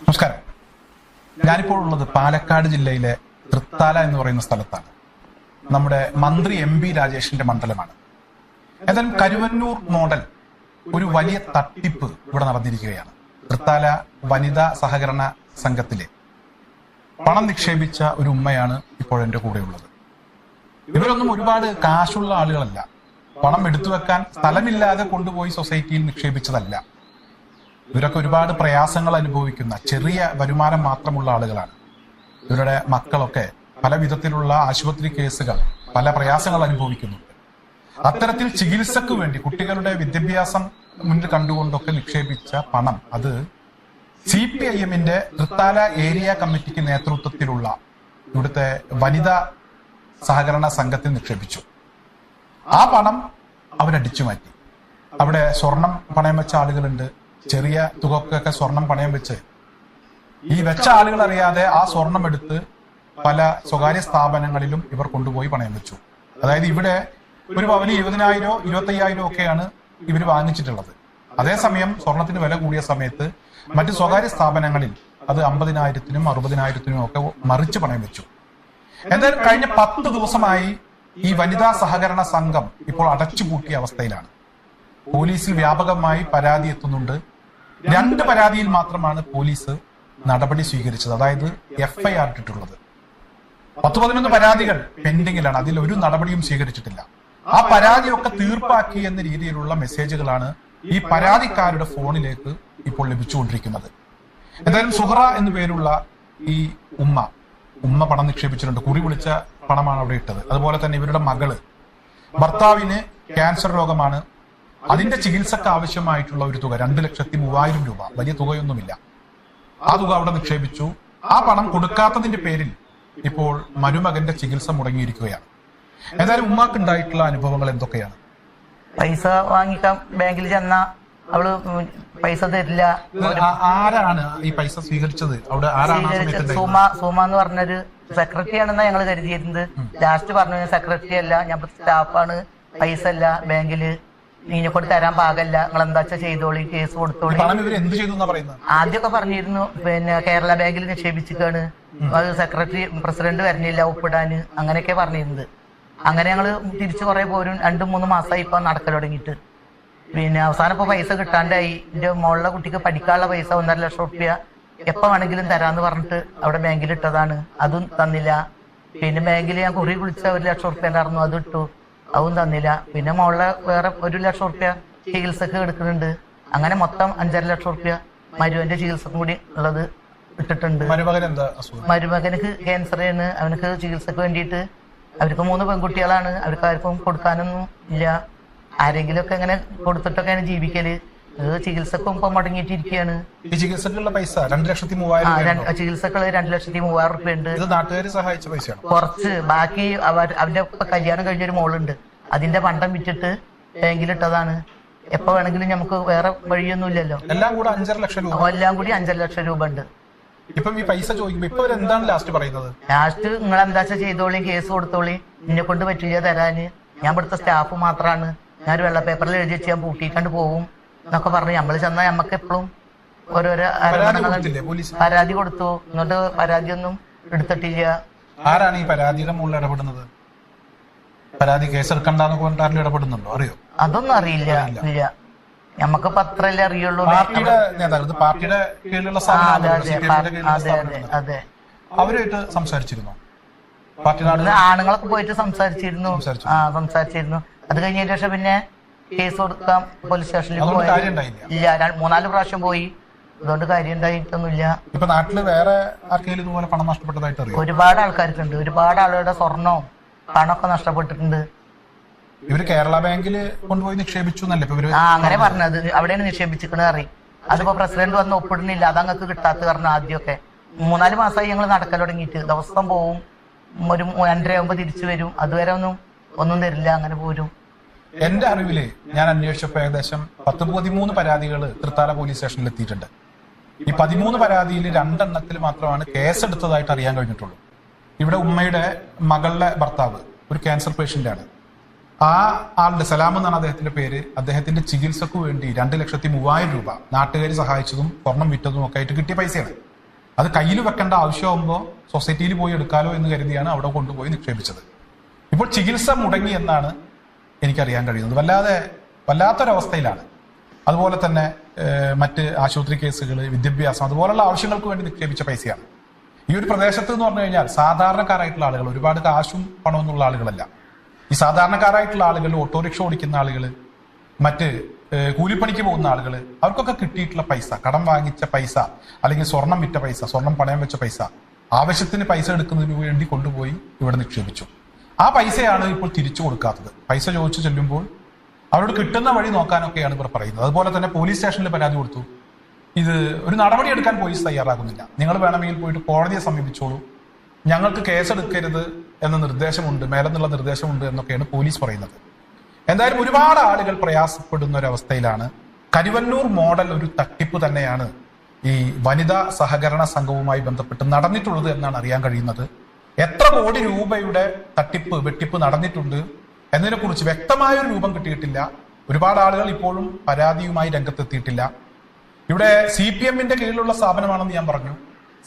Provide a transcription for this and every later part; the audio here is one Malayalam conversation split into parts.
നമസ്കാരം. ഞാനിപ്പോൾ ഉള്ളത് പാലക്കാട് ജില്ലയിലെ തൃത്താല എന്ന് പറയുന്ന സ്ഥലത്താണ്. നമ്മുടെ മന്ത്രി എം ബി രാജേഷിന്റെ മണ്ഡലമാണ്. ഏതായാലും കരുവന്നൂർ മോഡൽ ഒരു വലിയ തട്ടിപ്പ് ഇവിടെ നടന്നിരിക്കുകയാണ്. തൃത്താല വനിതാ സഹകരണ സംഘത്തിലെ പണം നിക്ഷേപിച്ച ഒരു ഉമ്മയാണ് ഇപ്പോൾ എന്റെ കൂടെ ഉള്ളത് ഇവരൊന്നും ഒരുപാട് കാശുള്ള ആളുകളല്ല. പണം എടുത്തു വെക്കാൻ സ്ഥലമില്ലാതെ കൊണ്ടുപോയി സൊസൈറ്റിയിൽ നിക്ഷേപിച്ചതല്ല. ഇവരൊക്കെ ഒരുപാട് പ്രയാസങ്ങൾ അനുഭവിക്കുന്ന ചെറിയ വരുമാനം മാത്രമുള്ള ആളുകളാണ്. ഇവരുടെ മക്കളൊക്കെ പല വിധത്തിലുള്ള ആശുപത്രി കേസുകൾ പല പ്രയാസങ്ങൾ അനുഭവിക്കുന്നുണ്ട്. അത്തരത്തിൽ ചികിത്സക്ക് വേണ്ടി കുട്ടികളുടെ വിദ്യാഭ്യാസം മുന്നിൽ കണ്ടുകൊണ്ടൊക്കെ നിക്ഷേപിച്ച പണം അത് സി പി ഐ എമ്മിന്റെ തൃത്താല ഏരിയ കമ്മിറ്റിക്ക് നേതൃത്വത്തിലുള്ള ഇവിടുത്തെ വനിതാ സഹകരണ സംഘത്തിൽ നിക്ഷേപിച്ചു. ആ പണം അവരടിച്ചു മാറ്റി. അവിടെ സ്വർണം പണയം വെച്ച ആളുകളുണ്ട്. ചെറിയ തുകക്കൊക്കെ സ്വർണം പണയം വെച്ച്. ഈ വെച്ച ആളുകൾ അറിയാതെ ആ സ്വർണം എടുത്ത് പല സ്വകാര്യ സ്ഥാപനങ്ങളിലും ഇവർ കൊണ്ടുപോയി പണയം വെച്ചു. അതായത് ഇവിടെ ഒരു പവന് ഇരുപതിനായിരോ ഇരുപത്തി അയ്യായിരോ ഒക്കെയാണ് ഇവർ വാങ്ങിച്ചിട്ടുള്ളത്. അതേസമയം സ്വർണത്തിന് വില കൂടിയ സമയത്ത് മറ്റ് സ്വകാര്യ സ്ഥാപനങ്ങളിൽ അത് അമ്പതിനായിരത്തിനും അറുപതിനായിരത്തിനും ഒക്കെ മറിച്ച് പണയം വെച്ചു. എന്തായാലും കഴിഞ്ഞ പത്ത് ദിവസമായി ഈ വനിതാ സഹകരണ സംഘം ഇപ്പോൾ അടച്ചുപൂട്ടിയ അവസ്ഥയിലാണ്. പോലീസിൽ വ്യാപകമായി പരാതി എത്തുന്നുണ്ട്. രണ്ട് പരാതിയിൽ മാത്രമാണ് പോലീസ് നടപടി സ്വീകരിച്ചത്. അതായത് എഫ്ഐആർ ഇട്ടിട്ടുള്ളത്. പത്ത് പതിനൊന്ന് പരാതികൾ പെൻഡിങ്ങിലാണ്. അതിൽ ഒരു നടപടിയും സ്വീകരിച്ചിട്ടില്ല. ആ പരാതിയൊക്കെ തീർപ്പാക്കി എന്ന രീതിയിലുള്ള മെസ്സേജുകളാണ് ഈ പരാതിക്കാരുടെ ഫോണിലേക്ക് ഇപ്പോൾ ലഭിച്ചുകൊണ്ടിരിക്കുന്നത്. എന്തായാലും സുഹറ എന്നു പേരുള്ള ഈ ഉമ്മ ഉമ്മ പണം നിക്ഷേപിച്ചിട്ടുണ്ട്. കുറി വിളിച്ച പണമാണ് അവിടെ ഇട്ടത്. അതുപോലെ തന്നെ ഇവരുടെ മകൾ ഭർത്താവിന് ക്യാൻസർ രോഗമാണ് അതിന്റെ ചികിത്സക്ക് ആവശ്യമായിട്ടുള്ള ഒരു തുക രണ്ട് ലക്ഷത്തി മൂവായിരം രൂപ. വലിയ തുകയൊന്നുമില്ല. ആ തുക അവിടെ നിക്ഷേപിച്ചു. ആ പണം കൊടുക്കാത്തതിന്റെ പേരിൽ ഇപ്പോൾ മരുമകന്റെ ചികിത്സ മുടങ്ങിയിരിക്കുകയാണ്. ഏതായാലും ഉമ്മാക്ക് ഉണ്ടായിട്ടുള്ള അനുഭവങ്ങൾ എന്തൊക്കെയാണ്? പൈസ വാങ്ങിക്കാൻ ബാങ്കിൽ ചെന്ന അവൾ പൈസ തരില്ല. ആരാണ് ഈ പൈസ സ്വീകരിച്ചത്? അവിടെ ആരാണ്? സുമ സുമ എന്ന് പറഞ്ഞൊരു സെക്രട്ടറി ആണെന്നാ ഞങ്ങൾ കരുതിയിരുന്നത് ലാസ്റ്റ് പറഞ്ഞു സെക്രട്ടറി അല്ല. ഞാൻ സ്റ്റാഫാണ് പൈസ അല്ല ബാങ്കിൽ നീനെ കൊണ്ട് തരാൻ പാകല്ല. നിങ്ങൾ എന്താ വെച്ചാൽ ചെയ്തോളി? കേസ് കൊടുത്തോളി. ആദ്യമൊക്കെ പറഞ്ഞിരുന്നു. പിന്നെ കേരള ബാങ്കിൽ നിക്ഷേപിച്ചിട്ടാണ് അത് സെക്രട്ടറി പ്രസിഡന്റ് വരുന്നില്ല ഒപ്പിടാന് അങ്ങനെയൊക്കെ പറഞ്ഞിരുന്നത്. അങ്ങനെ ഞങ്ങൾ തിരിച്ചു കുറെ പോരും. രണ്ടു മൂന്ന് മാസമായി ഇപ്പൊ നടക്കൽ തുടങ്ങിയിട്ട്. പിന്നെ അവസാനം ഇപ്പൊ പൈസ കിട്ടാണ്ടായി. എന്റെ മോളിലെ കുട്ടിക്ക് പഠിക്കാനുള്ള പൈസ ഒന്നര ലക്ഷം റുപ്യ എപ്പോ വേണമെങ്കിലും തരാന്ന് പറഞ്ഞിട്ട് അവിടെ ബാങ്കിൽ ഇട്ടതാണ് അതും തന്നില്ല. പിന്നെ ബാങ്കിൽ ഞാൻ കുറി വിളിച്ച ഒരു ലക്ഷം റുപ്യ ഉണ്ടായിരുന്നു അത് ഇട്ടു. അതും തന്നില്ല. പിന്നെ മോളെ വേറെ ഒരു ലക്ഷം റുപ്യ ചികിത്സക്ക് എടുക്കുന്നുണ്ട്. അങ്ങനെ മൊത്തം അഞ്ചര ലക്ഷം റുപ്യ മരുവന്റെ ചികിത്സക്കും കൂടി ഉള്ളത് ഇട്ടിട്ടുണ്ട്. മരുമകനക്ക് ക്യാൻസർ ആണ്. അവനക്ക് ചികിത്സക്ക് വേണ്ടിയിട്ട് അവർക്ക് മൂന്ന് പെൺകുട്ടികളാണ്. അവർക്ക് ആർക്കും കൊടുക്കാനൊന്നും ഇല്ല. ആരെങ്കിലും ഒക്കെ ഇങ്ങനെ കൊടുത്തിട്ടൊക്കെയാണ് ജീവിക്കൽ. അത് ചികിത്സക്കും ഇപ്പൊ മുടങ്ങിയിട്ടിരിക്കുകയാണ് ഈ ചികിത്സക്കുള്ള പൈസ രണ്ട് ലക്ഷത്തി മൂവായിരം രൂപയാണോ? ചികിത്സകൾ രണ്ട് ലക്ഷത്തി മൂവായിരം റുപ്യ ഉണ്ട്. ഇത് നാട്ടുകാർ സഹായിച്ച പൈസയാണ്? കുറച്ച് ബാക്കി അവർ അവന്റെ ഇപ്പൊ കല്യാണം കഴിഞ്ഞൊരു മോളുണ്ട്. അതിന്റെ പണ്ടം വിറ്റിട്ട് ബാങ്കിലിട്ടതാണ് എപ്പോ വേണമെങ്കിലും നമുക്ക് വേറെ വഴിയൊന്നുമില്ലല്ലോ എല്ലാം കൂടി അഞ്ചര ലക്ഷം രൂപ. എല്ലാം കൂടി അഞ്ചര ലക്ഷം രൂപ ഉണ്ട്. ഇപ്പം ഈ പൈസ ചോദിക്കുമ്പോ ഇപ്പൊ എന്താണ് ലാസ്റ്റ് പറയുന്നത്? ലാസ്റ്റ് നിങ്ങൾ എന്താ വെച്ചാൽ ചെയ്തോളി കേസ് കൊടുത്തോളി. എന്നെ കൊണ്ട് പറ്റില്ല തരാന്. ഞാൻ ഇവിടുത്തെ സ്റ്റാഫ് മാത്രാണ്. ഞാൻ ഒരു വെള്ള പേപ്പറിൽ എഴുതി വെച്ച് ഞാൻ പൂട്ടിക്കൊണ്ട് പോകും. എന്നൊക്കെ പറഞ്ഞു. നമ്മൾ ചെന്നാൽ നമുക്ക് എപ്പോഴും ഓരോരോ പരാതി കൊടുത്തു എന്നിട്ട് പരാതി ഒന്നും എടുത്തിട്ടില്ല. ആരാണ് ഈ പരാതിയുടെ മുകളിൽ ഇടപെടുന്നത്? പരാതി കേസെടുക്കണ്ടെന്ന് കൊണ്ടാരിലും ഇടപെടുന്നുണ്ടോ? അറിയോ? അതൊന്നും അറിയില്ല. ഇല്ല. നമുക്ക് പത്രല്ലേ അറിയുള്ളൂ. പാർട്ടിയുടെ പാർട്ടിയുടെ കീഴിലുള്ള അതെ അവരുമായിട്ട് സംസാരിച്ചിരുന്നു? ആണുങ്ങളൊക്കെ പോയിട്ട് സംസാരിച്ചിരുന്നു? ആ സംസാരിച്ചിരുന്നു. അത് കഴിഞ്ഞതിന് ശേഷം പിന്നെ കേസ് കൊടുക്കാം പോലീസ് സ്റ്റേഷനിൽ പോയി ഇല്ല മൂന്നാൽ പ്രാവശ്യം പോയി. അതുകൊണ്ട് കാര്യം ഉണ്ടായിട്ടൊന്നുമില്ല ഇപ്പൊ നാട്ടിൽ വേറെ ആർക്കെങ്കിലും ഇതുപോലെ പണം നഷ്ടപ്പെട്ടതായിട്ട് അറിയോ? ഒരുപാട് ആൾക്കാർക്കുണ്ട്. ഒരുപാട് ആളുകളുടെ സ്വർണവും പണമൊക്കെ നഷ്ടപ്പെട്ടിട്ടുണ്ട്. ഇവർ കേരള ബാങ്കിൽ കൊണ്ടുപോയി നിക്ഷേപിച്ചു ആ അങ്ങനെ പറഞ്ഞത്. അവിടെയാണ് നിക്ഷേപിച്ചിക്കണ അറിയും അതിപ്പോ പ്രസിഡന്റ് വന്ന് ഒപ്പിടുന്നില്ല. അതങ്ങക്ക് കിട്ടാത്ത കാരണം ആദ്യമൊക്കെ. മൂന്നാൽ മാസമായി ഞങ്ങൾ നടക്കൽ തുടങ്ങിയിട്ട്. ദിവസം പോവും. ഒരു രണ്ടര ആകുമ്പോ തിരിച്ചു വരും. അതുവരെ ഒന്നും ഒന്നും തരില്ല. അങ്ങനെ പോരും. എന്റെ അറിവിൽ ഞാൻ അന്വേഷിച്ചപ്പോ ഏകദേശം പത്ത് പതിമൂന്ന് പരാതികൾ തൃത്താല പോലീസ് സ്റ്റേഷനിൽ എത്തിയിട്ടുണ്ട്. ഈ പതിമൂന്ന് പരാതിയിൽ രണ്ടെണ്ണത്തിൽ മാത്രമാണ് കേസ് എടുത്തതായിട്ട് അറിയാൻ കഴിഞ്ഞിട്ടുള്ളൂ. ഇവിടെ ഉമ്മയുടെ മകളുടെ ഭർത്താവ് ഒരു ക്യാൻസർ പേഷ്യന്റ് ആണ്. ആ ആളുടെ സലാം എന്നാണ് അദ്ദേഹത്തിന്റെ പേര്. അദ്ദേഹത്തിന്റെ ചികിത്സക്ക് വേണ്ടി രണ്ട് ലക്ഷത്തി മൂവായിരം രൂപ നാട്ടുകാർ സഹായിച്ചതും സ്വർണം വിറ്റതും ഒക്കെ ആയിട്ട് കിട്ടിയ പൈസയാണ്. അത് കയ്യിൽ വെക്കേണ്ട ആവശ്യമാകുമ്പോൾ സൊസൈറ്റിയിൽ പോയി എടുക്കാലോ എന്ന് കരുതിയാണ് അവിടെ കൊണ്ടുപോയി നിക്ഷേപിച്ചത്. ഇപ്പോൾ ചികിത്സ മുടങ്ങി എന്നാണ് എനിക്കറിയാൻ കഴിയുന്നത്. വല്ലാതെ വല്ലാത്തൊരവസ്ഥയിലാണ്. അതുപോലെ തന്നെ മറ്റ് ആശുപത്രി കേസുകൾ വിദ്യാഭ്യാസം അതുപോലുള്ള ആവശ്യങ്ങൾക്ക് വേണ്ടി നിക്ഷേപിച്ച പൈസയാണ്. ഈ ഒരു പ്രദേശത്ത് എന്ന് പറഞ്ഞു കഴിഞ്ഞാൽ സാധാരണക്കാരായിട്ടുള്ള ആളുകൾ ഒരുപാട് കാശും പണമൊന്നുള്ള ആളുകളല്ല. ഈ സാധാരണക്കാരായിട്ടുള്ള ആളുകൾ ഓട്ടോറിക്ഷ ഓടിക്കുന്ന ആളുകൾ മറ്റ് കൂലിപ്പണിക്ക് പോകുന്ന ആളുകൾ അവർക്കൊക്കെ കിട്ടിയിട്ടുള്ള പൈസ കടം വാങ്ങിച്ച പൈസ അല്ലെങ്കിൽ സ്വർണം വിറ്റ പൈസ സ്വർണം പണയം വെച്ച പൈസ ആവശ്യത്തിന് പൈസ എടുക്കുന്നതിന് വേണ്ടി കൊണ്ടുപോയി ഇവിടെ നിക്ഷേപിച്ചു. ആ പൈസയാണ് ഇപ്പോൾ തിരിച്ചു കൊടുക്കാത്തത്. പൈസ ചോദിച്ചു ചെല്ലുമ്പോൾ അവരോട് കിട്ടുന്ന വഴി നോക്കാനൊക്കെയാണ് ഇവർ പറയുന്നത്. അതുപോലെ തന്നെ പോലീസ് സ്റ്റേഷനിൽ പരാതി കൊടുത്തു. ഇത് ഒരു നടപടി എടുക്കാൻ പോലീസ് തയ്യാറാകുന്നില്ല. നിങ്ങൾ വേണമെങ്കിൽ പോയിട്ട് കോടതിയെ സമീപിച്ചോളൂ. ഞങ്ങൾക്ക് കേസെടുക്കരുത് എന്ന നിർദ്ദേശമുണ്ട് മേലെന്നുള്ള നിർദ്ദേശമുണ്ട് എന്നൊക്കെയാണ് പോലീസ് പറയുന്നത്. എന്തായാലും ഒരുപാട് ആളുകൾ പ്രയാസപ്പെടുന്ന ഒരു അവസ്ഥയിലാണ്. കരുവന്നൂർ മോഡൽ ഒരു തട്ടിപ്പ് തന്നെയാണ് ഈ വനിതാ സഹകരണ സംഘവുമായി ബന്ധപ്പെട്ട് നടന്നിട്ടുള്ളത് എന്നാണ് അറിയാൻ കഴിയുന്നത്. എത്ര കോടി രൂപയുടെ തട്ടിപ്പ് വെട്ടിപ്പ് നടന്നിട്ടുണ്ട് എന്നതിനെക്കുറിച്ച് വ്യക്തമായ ഒരു രൂപം കിട്ടിയിട്ടില്ല. ഒരുപാട് ആളുകൾ ഇപ്പോഴും പരാതിയുമായി രംഗത്തെത്തിയിട്ടില്ല. ഇവിടെ സി പി എമ്മിന്റെ കീഴിലുള്ള സ്ഥാപനമാണെന്ന് ഞാൻ പറഞ്ഞു.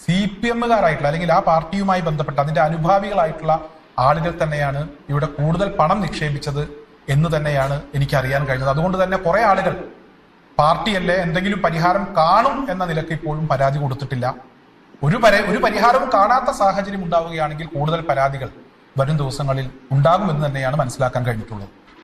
സി പി എമ്മുകാരായിട്ടുള്ള അല്ലെങ്കിൽ ആ പാർട്ടിയുമായി ബന്ധപ്പെട്ട അതിന്റെ അനുഭാവികളായിട്ടുള്ള ആളുകൾ തന്നെയാണ് ഇവിടെ കൂടുതൽ പണം നിക്ഷേപിച്ചത് എന്ന് തന്നെയാണ് എനിക്ക് അറിയാൻ കഴിഞ്ഞത്. അതുകൊണ്ട് തന്നെ കുറെ ആളുകൾ പാർട്ടിയല്ലേ എന്തെങ്കിലും പരിഹാരം കാണും എന്ന നിലയ്ക്ക് ഇപ്പോഴും പരാതി കൊടുത്തിട്ടില്ല. ഒരു പര ഒരു പരിഹാരവും കാണാത്ത സാഹചര്യം ഉണ്ടാവുകയാണെങ്കിൽ കൂടുതൽ പരാതികൾ വരും ദിവസങ്ങളിൽ ഉണ്ടാകുമെന്ന് തന്നെയാണ് മനസ്സിലാക്കാൻ കഴിഞ്ഞിട്ടുള്ളത്.